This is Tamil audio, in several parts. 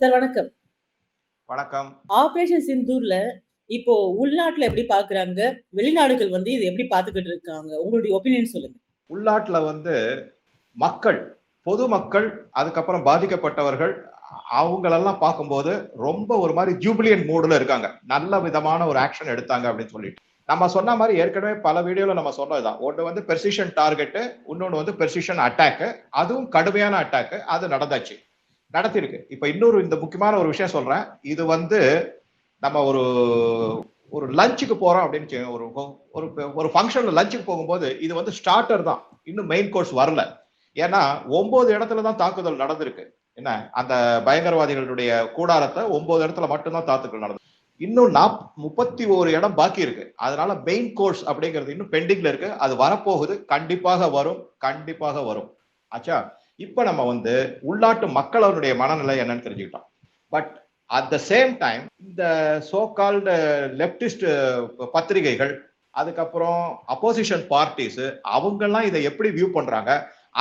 சார் வணக்கம். வணக்கம். ஆப்பரேஷன் சிந்தூர்ல இப்போ உள்நாட்ல எப்படி பார்க்குறாங்க? வெளிநாடுகள் வந்து இத எப்படி பார்த்துக்கிட்டு இருக்காங்க? உங்களுடைய ஒப்பீனியன் சொல்லுங்க. உள்நாட்ல வந்து மக்கள், பொதுமக்கள், அதுக்கப்புறம் பாதிக்கப்பட்டவர்கள் அவங்களெல்லாம் பார்க்கும்போது ரொம்ப ஒரு மாரி ஜூபிலியன்ட் மூடுல இருக்காங்க. நல்ல விதமான ஒரு ஆக்ஷன் எடுத்தாங்க அப்படின்னு சொல்லிட்டு. நம்ம சொன்ன மாரி ஏற்கனவே பல வீடியோல நம்ம சொன்னதுதான். ஒண்ணு வந்து பெர்சிஷன் டார்கெட், இன்னொன்னு வந்து பெர்சிஷன் அட்டாக். அதுவும் கடுமையான அட்டாக். அது நடந்தாச்சு. நடத்தியிருக்கு இப்ப இன்னொரு இந்த முக்கியமான ஒரு விஷயம் சொல்றேன். இது வந்து நம்ம ஒரு ஒரு லஞ்சுக்கு போறோம் அப்படின்னு ஒரு ஒரு ஒரு ஃபங்க்ஷன்ல லஞ்சுக்கு போகும்போது இது வந்து ஸ்டார்ட்டர் தான். இன்னும் மெயின் கோர்ஸ் வரல. ஏன்னா ஒன்பது இடத்துல தான் தாக்குதல் நடந்திருக்கு. என்ன அந்த பயங்கரவாதிகளுடைய கூடாரத்தை ஒன்பது இடத்துல மட்டும்தான் தாக்குதல் நடந்தது. இன்னும் நாப் 31 இடம் பாக்கி இருக்கு. அதனால மெயின் கோர்ஸ் அப்படிங்கிறது இன்னும் பெண்டிங்ல இருக்கு. அது வரப்போகுது. கண்டிப்பாக வரும். கண்டிப்பாக வரும். ஆச்சா? இப்ப நம்ம வந்து உள்நாட்டு மக்களவருடைய மனநிலை என்னன்னு தெரிஞ்சுக்கிட்டோம். But at the same time இந்த சோ கால்டு லெப்டிஸ்ட் பத்திரிகைகள், அதுக்கப்புறம் அப்போசிஷன் பார்ட்டிஸ் அவங்கெல்லாம் இதை எப்படி வியூ பண்றாங்க?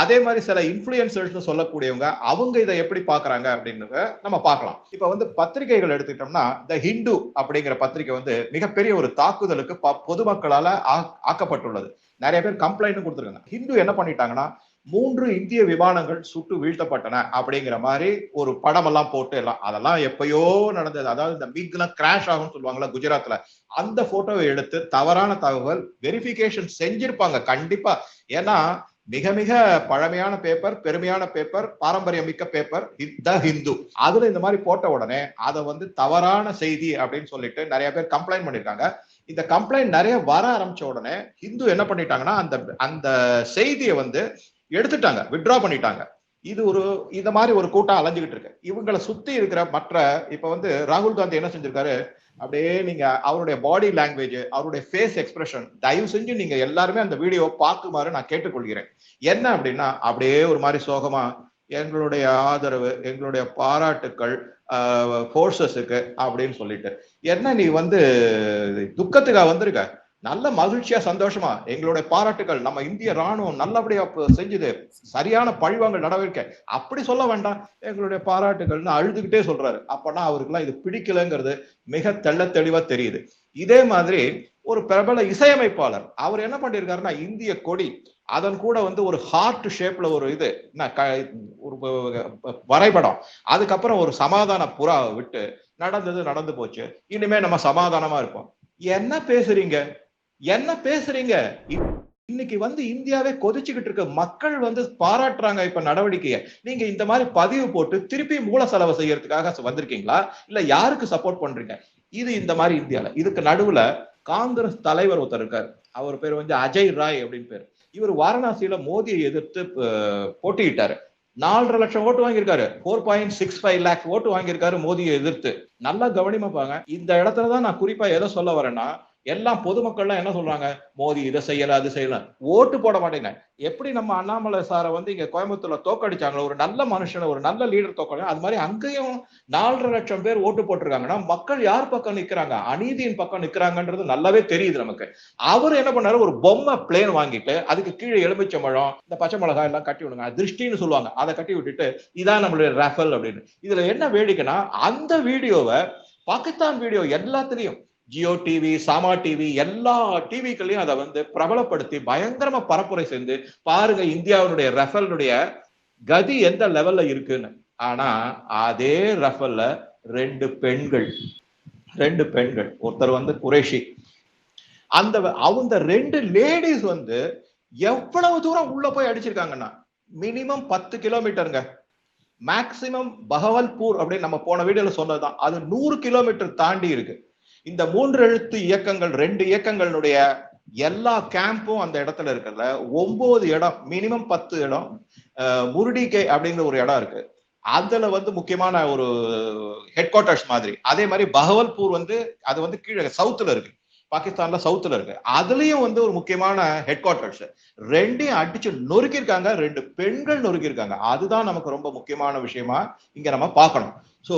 அதே மாதிரி சில இன்ஃப்ளூயன்சர்ஸ்னு சொல்லக்கூடியவங்க அவங்க இதை எப்படி பாக்குறாங்க அப்படின்னு நம்ம பார்க்கலாம். இப்ப வந்து பத்திரிகைகள் எடுத்துக்கிட்டோம்னா, த ஹிந்து அப்படிங்கிற பத்திரிகை வந்து மிகப்பெரிய ஒரு தாக்குதலுக்கு ப பொதுமக்களால ஆக் ஆக்கப்பட்டுள்ளது. நிறைய பேர் கம்ப்ளைண்ட் கொடுத்துருக்காங்க ஹிந்து என்ன பண்ணிட்டாங்கன்னா, மூன்று இந்திய விமானங்கள் சுட்டு வீழ்த்தப்பட்டன அப்படிங்கிற மாதிரி ஒரு படமெல்லாம் போட்டு எல்லாம் அதெல்லாம் எப்பயோ நடந்தது. அதாவது இந்த மிக்லாம் கிராஷ் ஆகும்னு சொல்லுவாங்கல்ல குஜராத்ல. அந்த போட்டோவை எடுத்து தவறான தகவல் வெரிஃபிகேஷன் செஞ்சிருப்பாங்க கண்டிப்பா. ஏன்னா மிக மிக பழமையான பேப்பர், பெருமையான பேப்பர், பாரம்பரிய மிக்க பேப்பர் த ஹிந்து. அதுல இந்த மாதிரி போட்ட உடனே அதை வந்து தவறான செய்தி அப்படின்னு சொல்லிட்டு நிறைய பேர் கம்ப்ளைண்ட் பண்ணியிருக்காங்க. இந்த கம்ப்ளைண்ட் நிறைய வர ஆரம்பிச்ச உடனே ஹிந்து என்ன பண்ணிட்டாங்கன்னா, அந்த அந்த செய்தியை வந்து எடுத்துட்டாங்க. வித்ட்ரா பண்ணிட்டாங்க. இது ஒரு இந்த மாதிரி ஒரு கூட்டம் அலைஞ்சுக்கிட்டு இருக்கு. இவங்களை சுத்தி இருக்கிற மற்ற இப்ப வந்து ராகுல் காந்தி என்ன செஞ்சிருக்காரு? அப்படியே நீங்க அவருடைய பாடி லாங்குவேஜ், அவருடைய ஃபேஸ் எக்ஸ்பிரஷன் தயவு செஞ்சு நீங்க எல்லாருமே அந்த வீடியோ பார்க்குமாறு நான் கேட்டுக்கொள்கிறேன். என்ன அப்படின்னா, அப்படியே ஒரு மாதிரி சோகமா எங்களுடைய ஆதரவு, எங்களுடைய பாராட்டுக்கள் ஃபோர்ஸஸுக்கு அப்படின்னு சொல்லிட்டு. என்ன நீ வந்து துக்கத்துக்காக வந்திருக்க? நல்ல மகிழ்ச்சியா, சந்தோஷமா எங்களுடைய பாராட்டுக்கள் நம்ம இந்திய ராணுவம் நல்லபடியா செஞ்சது. சரியான பழிவாங்க நடவடிக்கை. அப்படி சொல்ல வேண்டாம். எங்களுடைய பாராட்டுகள்னு அழுதுகிட்டே சொல்றாரு. அப்பனா அவருக்குலாம் இது பிடிக்கலங்கிறது மிக தெள்ள தெளிவா தெரியுது. இதே மாதிரி ஒரு பிரபல இசையமைப்பாளர். அவர் என்ன பண்ணியிருக்காருன்னா, இந்திய கொடி, அதன் கூட வந்து ஒரு ஹார்ட் ஷேப்ல ஒரு இது க ஒரு வரைபடம். அதுக்கப்புறம் ஒரு சமாதான புறா விட்டு நடந்தது நடந்து போச்சு. இனிமே நம்ம சமாதானமா இருப்போம். என்ன பேசுறீங்க? என்ன பேசுறீங்க? இன்னைக்கு வந்து இந்தியாவே கொதிச்சுக்கிட்டு இருக்கு. மக்கள் வந்து பாராட்டுறாங்க இப்ப நடவடிக்கையை நீங்க இந்த மாதிரி பதிவு போட்டு திருப்பி மூல செலவு செய்யறதுக்காக வந்திருக்கீங்களா? இல்ல யாருக்கு சப்போர்ட் பண்றீங்க? இது இந்த மாதிரி இந்தியால. இதுக்கு நடுவுல காங்கிரஸ் தலைவர் ஒருத்தர் இருக்காரு. அவர் பேர் வந்து அஜய் ராய் அப்படின்னு பேர் இவர் வாரணாசியில மோதியை எதிர்த்து போட்டியிட்டாரு. 4.5 லட்சம் ஓட்டு வாங்கியிருக்காரு. 4.65 லேக்ஸ் ஓட்டு வாங்கியிருக்காரு மோதியை எதிர்த்து. நல்லா கவனிமா பாங்க இந்த இடத்துல தான் நான் குறிப்பா எதை சொல்ல வரேன்னா, எல்லாம் பொதுமக்கள்லாம் என்ன சொல்றாங்க? மோதி இதை செய்யல, அது செய்யல. ஓட்டு போட மாட்டேங்க. எப்படி நம்ம அண்ணாமலை சாரை வந்து இங்க கோயம்புத்தூர்ல தோற்கடிச்சாங்களோ, ஒரு நல்ல மனுஷனை ஒரு நல்ல லீடர் தோக்கணும் அது மாதிரி அங்கேயும் 4.5 லட்சம் பேர் ஓட்டு போட்டிருக்காங்கன்னா, மக்கள் யார் பக்கம் நிக்கிறாங்க? அநீதியின் பக்கம் நிக்கிறாங்கன்றது நல்லாவே தெரியுது நமக்கு. அவர் என்ன பண்ணாரு? ஒரு பொம்மை பிளேன் வாங்கிட்டு, அதுக்கு கீழ எலுமிச்சம்பழம், இந்த பச்சை மிளகாய் எல்லாம் கட்டி விடுங்க. திருஷ்டின்னு சொல்லுவாங்க. அதை கட்டி விட்டுட்டு, இதான் நம்மளுடைய ரஃபல் அப்படின்னு. இதுல என்ன வேடிக்கைன்னா, அந்த வீடியோவை பாகிஸ்தான் வீடியோ எல்லாத்துலயும் ஜியோ டிவி, சாமா டிவி எல்லா டிவிக்களையும் அதை வந்து பிரபலப்படுத்தி பயங்கரமா பரப்புரை செஞ்சு, பாருங்க இந்தியாவினுடைய ரஃபல்னுடைய கதி எந்த லெவல்ல இருக்குன்னு. ஆனா அதே ரஃபல்ல ரெண்டு பெண்கள் ரெண்டு பெண்கள். ஒருத்தர் வந்து குரேஷி. அந்த அவங்க ரெண்டு லேடிஸ் வந்து எவ்வளவு தூரம் உள்ள போய் அடிச்சிருக்காங்கன்னா, மினிமம் 10 கிலோமீட்டருங்க. மேக்ஸிமம் பகவல்பூர் அப்படின்னு நம்ம போன வீடியோல சொன்னதுதான். அது நூறு கிலோமீட்டர் தாண்டி இருக்கு. இந்த மூன்று எழுத்து இயக்கங்கள் ரெண்டு இயக்கங்களுடைய எல்லா கேம்பும் அந்த இடத்துல இருக்கிறதுல ஒன்பது இடம் மினிமம் 10 இடம் முருடிகை அப்படிங்கிற ஒரு இடம் இருக்கு. அதுல வந்து முக்கியமான ஒரு ஹெட் குவார்ட்டர்ஸ் மாதிரி. அதே மாதிரி பகவல்பூர் வந்து அது வந்து கீழே சவுத்துல இருக்கு. பாகிஸ்தான்ல சவுத்துல இருக்கு. அதுலயும் வந்து ஒரு முக்கியமான ஹெட் குவார்ட்டர்ஸ். ரெண்டையும் அடிச்சு நொறுக்கியிருக்காங்க. ரெண்டு பெண்கள் நொறுக்கியிருக்காங்க. அதுதான் நமக்கு ரொம்ப முக்கியமான விஷயமா இங்க நம்ம பார்க்கணும். ஸோ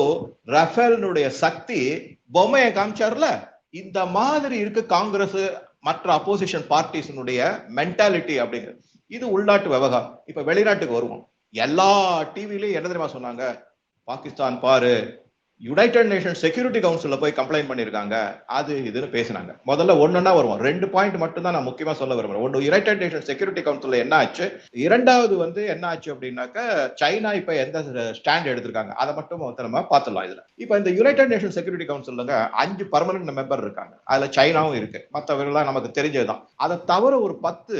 ரஃபேல்னுடைய சக்தி பொம்மையை காமிச்சார்ல இந்த மாதிரி இருக்கு காங்கிரஸ் மற்ற அப்போசிஷன் பார்ட்டிஸினுடைய மென்டாலிட்டி அப்படிங்கிறது. இது உள்நாட்டு விவகாரம். இப்ப வெளிநாட்டுக்கு வருவோம். எல்லா டிவிலையும் என்ன தெரியுமா சொன்னாங்க? பாகிஸ்தான் பாரு யுனைடெட் நேஷன் செக்யூரிட்டி கவுன்சிலில் போய் கம்ப்ளைண்ட் பண்ணிருக்காங்க. அது இதுன்னு பேசினாங்க. முதல்ல ஒன்றுனா வருவோம். ரெண்டு பாயிண்ட் மட்டும் தான் நான் முக்கியமாக சொல்ல விரும்புறேன். ஒன்று யுனைடெட் நேஷன் செக்யூரிட்டி கவுன்சிலில் என்ன ஆச்சு? இரண்டாவது வந்து என்ன ஆச்சு அப்படின்னாக்க சைனா இப்போ எந்த ஸ்டாண்ட் எடுத்திருக்காங்க? அதை மட்டும் வந்து நம்ம பார்த்துடலாம் இதில். இப்போ இந்த யுனைடெட் நேஷன் செக்யூரிட்டி கவுன்சிலுங்க அஞ்சு பர்மனன்ட் மெம்பர் இருக்காங்க. அதில் சைனாவும் இருக்கு. மற்றவர்கள்லாம் நமக்கு தெரிஞ்சதுதான். அதை தவிர ஒரு பத்து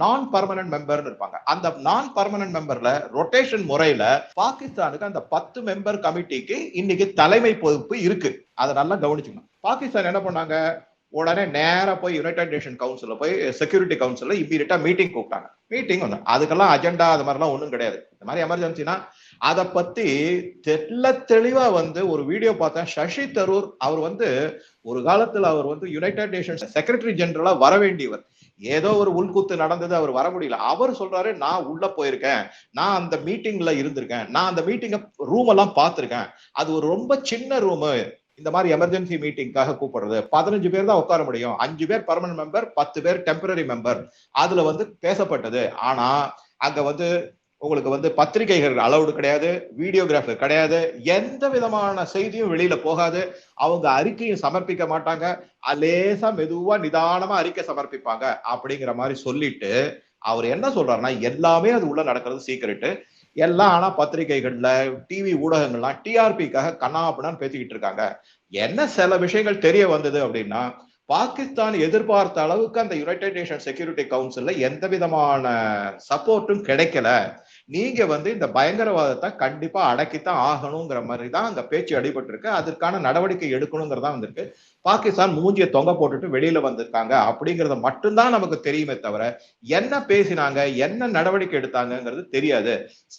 நான் பர்மனன்ட் மெம்பர்னு இருப்பாங்க. அந்த நான் பர்மனன்ட் மெம்பர்ல ரொட்டேஷன் முறையில பாகிஸ்தானுக்கு அந்த பத்து மெம்பர் கமிட்டிக்கு இன்னைக்கு தலைமை பொறுப்பு இருக்கு. அதை நல்லா கவனிச்சுக்கணும். பாகிஸ்தான் என்ன பண்ணாங்க? உடனே நேரா போய் யுனைடெட் நேஷன் கவுன்சில்ல போய் செக்யூரிட்டி கவுன்சில்ல இம்மீடியட்டா மீட்டிங் கூப்பிட்டாங்க. மீட்டிங் ஒன்று அதுக்கெல்லாம் அஜெண்டா அது மாதிரிலாம் ஒன்றும் கிடையாது. இந்த மாதிரி எமர்ஜென்சினா அதை பத்தி தெல்ல தெளிவா வந்து ஒரு வீடியோ பார்த்தேன். சசி தரூர் அவர் வந்து ஒரு காலத்துல அவர் வந்து யுனைடெட் நேஷன் செக்ரட்டரி ஜெனரலா வர வேண்டியவர். ஏதோ ஒரு உள்கூத்து நடந்தது அவர் வர முடியல. அவர் சொல்றாரு நான் உள்ள போயிருக்கேன். நான் அந்த மீட்டிங்ல இருந்திருக்கேன். நான் அந்த மீட்டிங்க ரூம் எல்லாம் பார்த்திருக்கேன். அது ஒரு ரொம்ப சின்ன ரூமு இந்த மாதிரி எமர்ஜென்சி மீட்டிங்காக கூப்பிடுறது. பதினஞ்சு பேர் தான் உட்கார முடியும். அஞ்சு பேர் பர்மனன்ட் மெம்பர் பத்து பேர் டெம்பரரி மெம்பர் அதுல வந்து பேசப்பட்டது. ஆனா அங்க வந்து உங்களுக்கு வந்து பத்திரிகைகள் அளவுடு கிடையாது வீடியோகிராஃபர் கிடையாது எந்த விதமான செய்தியும் வெளியில போகாது. அவங்க அறிக்கையும் சமர்ப்பிக்க மாட்டாங்க. லேசா மெதுவா நிதானமா அறிக்கை சமர்ப்பிப்பாங்க அப்படிங்கிற மாதிரி சொல்லிட்டு அவர் என்ன சொல்றாருன்னா எல்லாமே அது உள்ள நடக்கிறது சீக்கிரட்டு எல்லாம் ஆனா பத்திரிகைகள்ல டிவி ஊடகங்கள்லாம் டிஆர்பிக்காக கண்ணாப்பண்ணான்னு பேசிக்கிட்டு இருக்காங்க. என்ன சில விஷயங்கள் தெரிய வந்தது அப்படின்னா பாகிஸ்தான் எதிர்பார்த்த அளவுக்கு அந்த யுனைடெட் நேஷன் செக்யூரிட்டி கவுன்சில்ல எந்த விதமான சப்போர்ட்டும் கிடைக்கல. நீங்க வந்து இந்த பயங்கரவாதத்தை கண்டிப்பா அடக்கித்தான் ஆகணுங்கிற மாதிரி தான் அந்த பேச்சு அடிபட்டு இருக்கு அதற்கான நடவடிக்கை எடுக்கணுங்கிறதா வந்திருக்கு. பாகிஸ்தான் மூஞ்சிய தொங்க போட்டுட்டு வெளியில வந்திருக்காங்க அப்படிங்கறத மட்டும்தான் நமக்கு தெரியுமே தவிர என்ன பேசினாங்க என்ன நடவடிக்கை எடுத்தாங்கங்கிறது தெரியாது.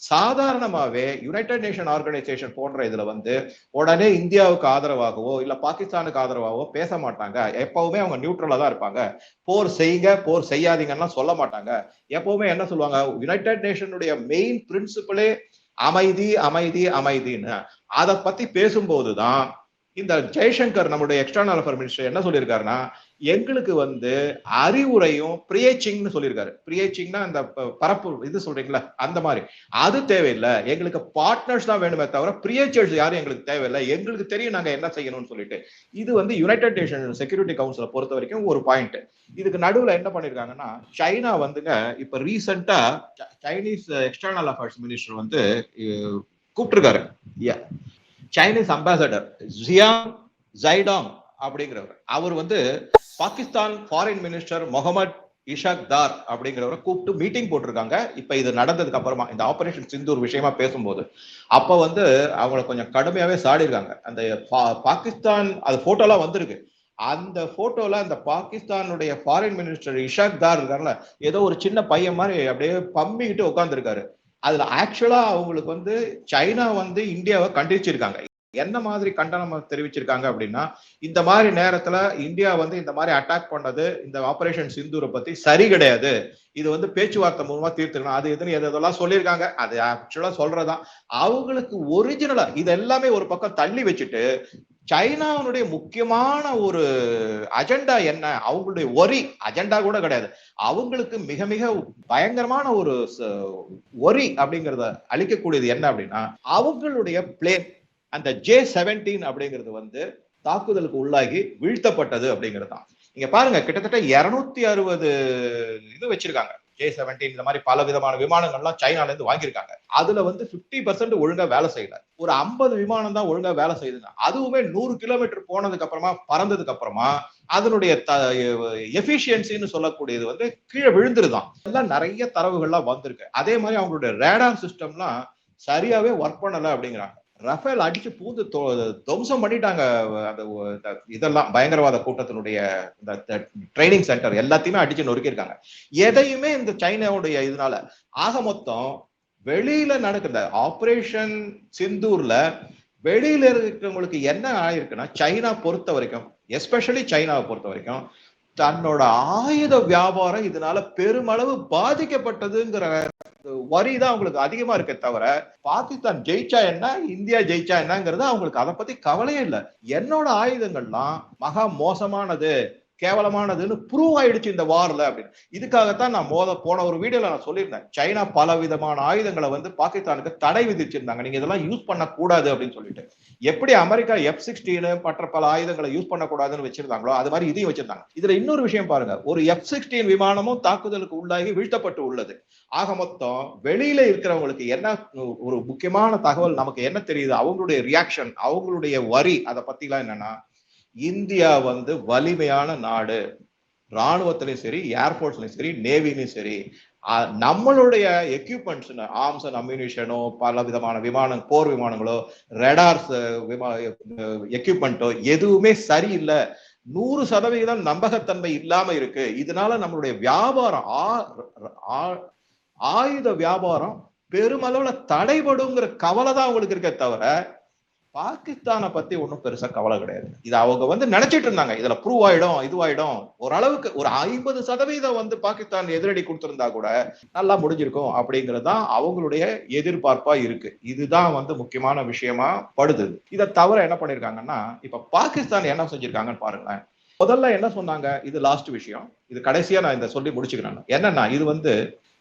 சாதாரணமாவே யுனைடெட் நேஷன் ஆர்கனைசேஷன் போன்ற இதுல வந்து உடனே இந்தியாவுக்கு ஆதரவாகவோ இல்ல பாகிஸ்தானுக்கு ஆதரவாகவோ பேச மாட்டாங்க. எப்பவுமே அவங்க நியூட்ரலா தான் இருப்பாங்க. போர் செய்யுங்க போர் செய்யாதீங்கன்னா சொல்ல மாட்டாங்க. எப்பவுமே என்ன சொல்லுவாங்க? யுனைடெட் நேஷனுடைய மெயின் பிரின்சிபலே அமைதி அமைதி அமைதின்னு. அதை பத்தி பேசும்போதுதான் இந்த ஜெய்சங்கர் நம்முடைய எக்ஸ்டர்னல் அஃபேர் மினிஸ்டர் என்ன சொல்லியிருக்காருன்னா எங்களுக்கு வந்து அறிவுரையும் பிரியச்சிங்னு சொல்லியிருக்காரு. பிரியச்சிங்னா அந்த பரப்பு இது சொல்றீங்களா? அந்த மாதிரி. அது தேவையில்லை. எங்களுக்கு பார்ட்னர்ஸ் தான் வேணுமே தவிர பிரியச்சர்ஸ் யாரும் எங்களுக்கு தேவையில்லை. எங்களுக்கு தெரியும் நாங்க என்ன செய்யணும்னு சொல்லிட்டு. இது வந்து யுனைடெட் நேஷன் செக்யூரிட்டி கவுன்சிலை பொறுத்த வரைக்கும் ஒரு பாயிண்ட் இதுக்கு நடுவில் என்ன பண்ணிருக்காங்கன்னா சைனா வந்துங்க இப்ப ரீசெண்டா சைனீஸ் எக்ஸ்டர்னல் அஃபேர்ஸ் மினிஸ்டர் வந்து கூப்பிட்டுருக்காரு. சைனீஸ் அம்பாசடர் ஜியாங் ஜைடாங் அப்படிங்கிறவர். அவர் வந்து பாகிஸ்தான் ஃபாரின் மினிஸ்டர் முகமது இஷாக் தார் அப்படிங்கிறவரை கூப்பிட்டு மீட்டிங் போட்டிருக்காங்க. இப்ப இது நடந்ததுக்கு அப்புறமா இந்த ஆபரேஷன் சிந்தூர் விஷயமா பேசும்போது. அப்ப வந்து அவங்களை கொஞ்சம் கடுமையாவே சாடிருக்காங்க அந்த பா- பாகிஸ்தான் அது போட்டோலாம் வந்திருக்கு. அந்த போட்டோல அந்த பாகிஸ்தானுடைய ஃபாரின் மினிஸ்டர் இஷாக் தார் இருக்காருல்ல ஏதோ ஒரு சின்ன பையன் மாதிரி அப்படியே பம்பிக்கிட்டு உட்காந்துருக்காரு அதுல ஆக்சுவலா அவங்களுக்கு வந்து சைனா வந்து இந்தியாவை கண்டிச்சிருக்காங்க. என்ன மாதிரி கண்டனம் தெரிவிச்சிருக்காங்க அப்படின்னா இந்த மாதிரி நேரத்துல இந்தியா வந்து இந்த மாதிரி அட்டாக் பண்ணது இந்த ஆபரேஷன் சிந்தூரை பத்தி சரி கிடையாது. இது வந்து பேச்சுவார்த்தை மூலமா தீர்த்துக்கணும். அது இதுன்னு எதெல்லாம் சொல்லியிருக்காங்க. அது ஆக்சுவலா சொல்றதுதான். அவங்களுக்கு ஒரிஜினலா இது எல்லாமே ஒரு பக்கம் தள்ளி வச்சுட்டு சைனாவுடைய முக்கியமான ஒரு அஜெண்டா என்ன? அவங்களுடைய ஒரி அஜெண்டா கூட கிடையாது. அவங்களுக்கு மிக மிக பயங்கரமான ஒரு ஒரி அப்படிங்கறத அளிக்கக்கூடியது என்ன அப்படின்னா அவங்களுடைய பிளேன் அந்த ஜே செவன்டீன் அப்படிங்கிறது வந்து தாக்குதலுக்கு உள்ளாகி வீழ்த்தப்பட்டது அப்படிங்கிறது தான். இங்க பாருங்க கிட்டத்தட்ட இருநூத்தி அறுபது இது வச்சிருக்காங்க. ஜே செவன்டீன் இந்த மாதிரி பல விதமான விமானங்கள்லாம் சைனால இருந்து வாங்கியிருக்காங்க. அதுல வந்து 50% பர்சன்ட் ஒழுங்கா வேலை செய்யல. ஒரு ஐம்பது விமானம் தான் ஒழுங்கா வேலை செய்யுதுங்க அதுவுமே நூறு கிலோமீட்டர் போனதுக்கு அப்புறமா பறந்ததுக்கு அப்புறமா அதனுடைய எஃபிஷியன்சின்னு சொல்லக்கூடியது வந்து கீழே விழுந்துருதான். எல்லாம் நிறைய தரவுகள்லாம் வந்திருக்கு. அதே மாதிரி அவங்களுடைய ரேடார் சிஸ்டம்லாம் சரியாவே ஒர்க் பண்ணல அப்படிங்கிறாங்க. ரஃபேல் அடிச்சு பூந்து துவம்சம் பண்ணிட்டாங்க அந்த இதெல்லாம் பயங்கரவாத கூட்டத்தினுடைய இந்த ட்ரைனிங் சென்டர் எல்லாத்தையுமே அடிச்சு நொறுக்கியிருக்காங்க. எதையுமே இந்த சைனாவுடைய இதனால ஆக மொத்தம் வெளியில நடக்கிற ஆபரேஷன் சிந்தூர்ல வெளியில இருக்கிறவங்களுக்கு என்ன ஆயிருக்குன்னா சைனா பொறுத்த வரைக்கும் எஸ்பெஷலி சைனாவை பொறுத்த வரைக்கும் தன்னோட ஆயுத வியாபாரம் இதனால பெருமளவு பாதிக்கப்பட்டதுங்கிற வரி தான் அவங்களுக்கு அதிகமா இருக்கே தவிர பாகிஸ்தான் ஜெயிச்சா என்ன இந்தியா ஜெயிச்சா என்னங்கிறது அவங்களுக்கு அதை பத்தி கவலையே இல்லை. என்னோட ஆயுதங்கள்லாம் மகா மோசமானது. கேவலமானதுன்னு ப்ரூவ் ஆயிடுச்சு இந்த வார்ல அப்படின்னு. இதுக்காகத்தான் நான் மோத போன ஒரு வீடியோல நான் சொல்லியிருந்தேன். சைனா பல விதமான ஆயுதங்களை வந்து பாகிஸ்தானுக்கு தடை விதிச்சிருந்தாங்க. நீங்க இதெல்லாம் யூஸ் பண்ணக்கூடாது அப்படின்னு சொல்லிட்டு. எப்படி அமெரிக்கா எஃப் சிக்ஸ்டீன் மற்ற பல ஆயுதங்களை யூஸ் பண்ணக்கூடாதுன்னு வச்சிருந்தாங்களோ அது மாதிரி இதையும் வச்சிருந்தாங்க. இதுல இன்னொரு விஷயம் பாருங்க. ஒரு எஃப் சிக்ஸ்டீன் விமானமும் தாக்குதலுக்கு உள்ளாகி வீழ்த்தப்பட்டு உள்ளது. ஆக மொத்தம் வெளியில இருக்கிறவங்களுக்கு என்ன ஒரு முக்கியமான தகவல் நமக்கு என்ன தெரியுது? அவங்களுடைய ரியாக்ஷன் அவங்களுடைய வரி அதை பத்திலாம் என்னன்னா இந்தியா வந்து வலிமையான நாடு. ராணுவத்திலையும் சரி ஏர்போர்ட்ஸ்லயும் சரி நேவிலையும் சரி நம்மளுடைய எக்யூப்மெண்ட்ஸ் ஆர்ம்ஸ் அண்ட் அம்யூனிஷனோ பல விதமான விமானம் போர் விமானங்களோ ரெடார்ஸ் விமா எக்யூப்மெண்ட்டோ எதுவுமே சரியில்லை. நூறு சதவிகிதம் நம்பகத்தன்மை இல்லாம இருக்கு. இதனால நம்மளுடைய வியாபாரம் ஆ- ஆ- ஆயுத வியாபாரம் பெருமளவுல தடைபடுங்கிற கவலை தான் அவங்களுக்கு இருக்கே தவிர பாகிஸ்தானை பத்தி ஒன்றும் பெருசா கவலை கிடையாது. இது அவங்க வந்து நினைச்சிட்டு இருந்தாங்க. இதுல ப்ரூவ் ஆயிடும் இதுவாயிடும். ஓரளவுக்கு ஒரு ஐம்பது சதவீதம் வந்து பாகிஸ்தான் எதிரடி கொடுத்திருந்தா கூட நல்லா முடிஞ்சிருக்கும் அப்படிங்கிறது தான் அவங்களுடைய எதிர்பார்ப்பா இருக்கு. இதுதான் வந்து முக்கியமான விஷயமா படுது. இதை தவிர என்ன பண்ணிருக்காங்கன்னா இப்ப பாகிஸ்தான் என்ன செஞ்சிருக்காங்கன்னு பாருங்களேன். முதல்ல என்ன சொன்னாங்க? இது லாஸ்ட் விஷயம். இது கடைசியா நான் இதை சொல்லி முடிச்சுக்கிறேன் என்னன்னா இது வந்து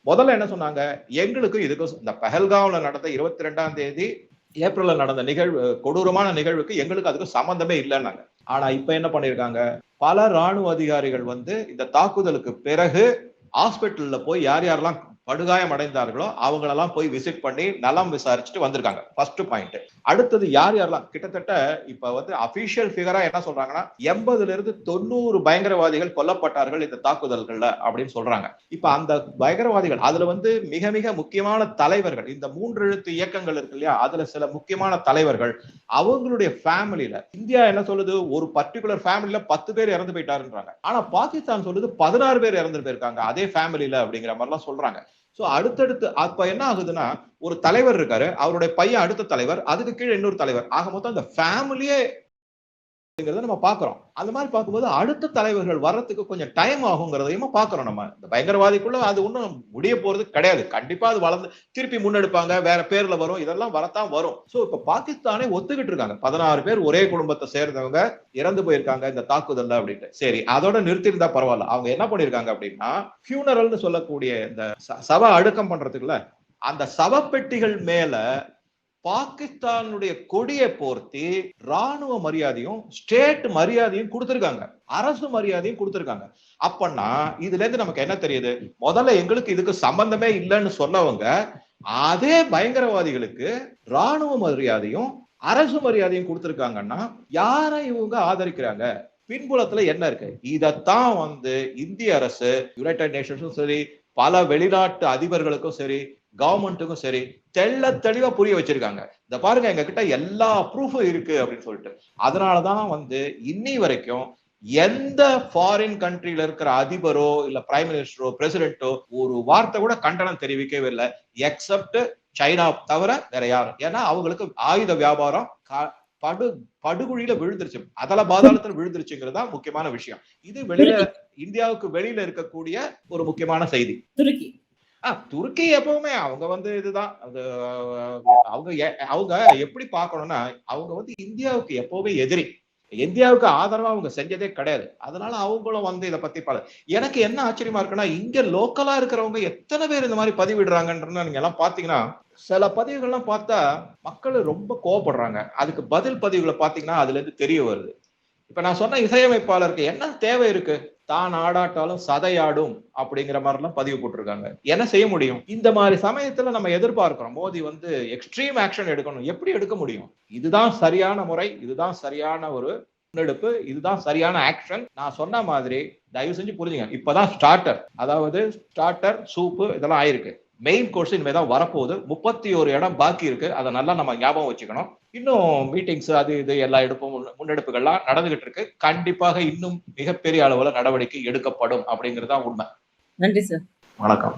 முதல்ல என்ன சொன்னாங்க? எங்களுக்கும் இதுக்கும் இந்த பஹல்காவ்ல நடந்த இருபத்தி ரெண்டாம் தேதி ஏப்ரல்ல நடந்த நிகழ்வு கொடூரமான நிகழ்வுக்கு எங்களுக்கு அதுக்கு சம்பந்தமே இல்லைன்னாங்க. ஆனா இப்ப என்ன பண்ணிருக்காங்க? பல ராணுவ அதிகாரிகள் வந்து இந்த தாக்குதலுக்கு பிறகு ஹாஸ்பிட்டல்ல போய் யார் யாரெல்லாம் படுகாயம் அடைந்தார்களோ அவங்களெல்லாம் போய் விசிட் பண்ணி நலம் விசாரிச்சுட்டு வந்திருக்காங்க. ஃபர்ஸ்ட் பாயிண்ட் அடுத்தது யார் யாரெல்லாம்? கிட்டத்தட்ட இப்ப வந்து அபிஷியல் ஃபிகரா என்ன சொல்றாங்கன்னா எண்பதுல இருந்து தொண்ணூறு பயங்கரவாதிகள் கொல்லப்பட்டார்கள் இந்த தாக்குதல்கள்ல அப்படின்னு சொல்றாங்க. இப்ப அந்த பயங்கரவாதிகள் அதுல வந்து மிக மிக முக்கியமான தலைவர்கள் இந்த மூன்று எழுத்து இயக்கங்கள் இருக்கு இல்லையா? அதுல சில முக்கியமான தலைவர்கள் அவங்களுடைய ஃபேமிலியில இந்தியா என்ன சொல்லுது? ஒரு பர்டிகுலர் ஃபேமிலியில பத்து பேர் இறந்து போயிட்டாருன்றாங்க. ஆனா பாகிஸ்தான் சொல்லுது பதினாறு பேர் இறந்து போயிருக்காங்க அதே ஃபேமிலியில அப்படிங்கிற மாதிரிலாம் சொல்றாங்க. ஸோ அடுத்தடுத்து அப்ப என்ன ஆகுதுன்னா ஒரு தலைவர் இருக்காரு அவருடைய பையன் அடுத்த தலைவர் அதுக்கு கீழே இன்னொரு தலைவர். ஆக மொத்தம் அந்த ஃபேமிலியே அப்படிங்கிறத நம்ம பாக்குறோம் அந்த மாதிரி பார்க்கும்போது அடுத்த தலைவர்கள் வர்றதுக்கு கொஞ்சம் டைம் ஆகுங்கிறதையும் பாக்குறோம் நம்ம. இந்த பயங்கரவாதிக்குள்ள அது ஒன்றும் முடிய போறது கிடையாது. கண்டிப்பா அது வளர்ந்து திருப்பி முன்னெடுப்பாங்க. வேற பேர்ல வரும். இதெல்லாம் வரத்தான் வரும். சோ இப்ப பாகிஸ்தானே ஒத்துக்கிட்டு இருக்காங்க. பதினாறு பேர் ஒரே குடும்பத்தை சேர்ந்தவங்க இறந்து போயிருக்காங்க இந்த தாக்குதல்ல அப்படின்ட்டு. சரி அதோட நிறுத்திருந்தா பரவாயில்ல. அவங்க என்ன பண்ணிருக்காங்க அப்படின்னா ஃபியூனரல்னு சொல்லக்கூடிய இந்த ச- சவ அடுக்கம் பண்றதுக்குள்ள அந்த சவப்பெட்டிகள் மேல பாகிஸ்தானுடைய கொடியை போர்த்தி ராணுவ மரியாதையும் ஸ்டேட் மரியாதையும் கொடுத்திருக்காங்க. அரசு மரியாதையும் கொடுத்திருக்காங்க. அப்பன்னா இதுல இருந்து நமக்கு என்ன தெரியுது? முதல்ல எங்களுக்கு இதுக்கு சம்பந்தமே இல்லைன்னு சொன்னவங்க அதே பயங்கரவாதிகளுக்கு ராணுவ மரியாதையும் அரசு மரியாதையும் கொடுத்திருக்காங்கன்னா யாரை இவங்க ஆதரிக்கிறாங்க? பின்புலத்துல என்ன இருக்கு? இதத்தான் வந்து இந்திய அரசு யுனைடெட் நேஷன்ஸும் சரி பல வெளிநாட்டு அதிபர்களுக்கும் சரி கவர்மெண்ட்டுக்கும் சரி தெள்ள தெளிவா புரிய வச்சிருக்காங்க. இந்த பாருங்க எங்க கிட்ட எல்லா ப்ரூஃபும் இருக்கு அப்படின்னு சொல்லிட்டு. அதனாலதான் வந்து இன்னி வரைக்கும் எந்த ஃபாரின் கண்ட்ரில இருக்கிற அதிபரோ இல்ல பிரைம் மினிஸ்டரோ பிரசிடென்ட்டோ ஒரு வார்த்தை கூட கண்டனம் தெரிவிக்கவே இல்லை எக்ஸப்ட் சைனா தவிர வேற யாரும் ஏன்னா அவங்களுக்கு ஆயுத வியாபாரம் படு படுகுழியில விழுந்துருச்சு. அதல பாதாளத்துல விழுந்துருச்சுங்கிறது தான் முக்கியமான விஷயம். இது வெளியில இந்தியாவுக்கு வெளியில இருக்கக்கூடிய ஒரு முக்கியமான செய்தி. துருக்கி. துருக்கி எப்பவுமே அவங்க வந்து இதுதான். அவங்க எ- அவங்க எப்படி பார்க்கணும்னா அவங்க வந்து இந்தியாவுக்கு எப்பவுமே எதிரி. இந்தியாவுக்கு ஆதரவா அவங்க செஞ்சதே கிடையாது. அதனால அவங்களும் வந்து இதை பத்தி பல எனக்கு என்ன ஆச்சரியமா இருக்குன்னா இங்க லோக்கலா இருக்கிறவங்க எத்தனை பேர் இந்த மாதிரி பதிவிடுறாங்கன்றத நீங்க எல்லாம் பாத்தீங்கன்னா சில பதிவுகள்லாம் பார்த்தா மக்கள் ரொம்ப கோவப்படுறாங்க. அதுக்கு பதில் பதிவுகளை பாத்தீங்கன்னா அதுல இருந்து தெரிய வருது. இப்ப நான் சொன்ன இசையமைப்பாளருக்கு என்ன தேவை இருக்கு? தான் ஆடாட்டாலும் சதையாடும் அப்படிங்கிற மாதிரி எல்லாம் பதிவு போட்டிருக்காங்க. என்ன செய்ய முடியும்? இந்த மாதிரி சமயத்துல நம்ம எதிர்பார்க்கிறோம். மோடி வந்து எக்ஸ்ட்ரீம் ஆக்ஷன் எடுக்கணும். எப்படி எடுக்க முடியும்? இதுதான் சரியான முறை இதுதான் சரியான ஒரு முன்னெடுப்பு இதுதான் சரியான ஆக்ஷன் நான் சொன்ன மாதிரி தயவு செஞ்சு புரிஞ்சுங்க. இப்பதான் ஸ்டார்டர் அதாவது ஸ்டார்டர் சூப்பு இதெல்லாம் ஆயிருக்கு. மெயின் கோர்ஸ் இனிமே தான் வரப்போகுது. முப்பத்தி ஒரு இடம் பாக்கி இருக்கு. அதை நல்லா நம்ம ஞாபகம் வச்சுக்கணும். இன்னும் மீட்டிங்ஸ் அது இது எல்லா எடுப்பும் முன்ன- முன்னெடுப்புகள்லாம் நடந்துகிட்டு இருக்கு. கண்டிப்பாக இன்னும் மிகப்பெரிய அளவுல நடவடிக்கை எடுக்கப்படும் அப்படிங்கிறது தான் உண்மை. நன்றி சார் வணக்கம்.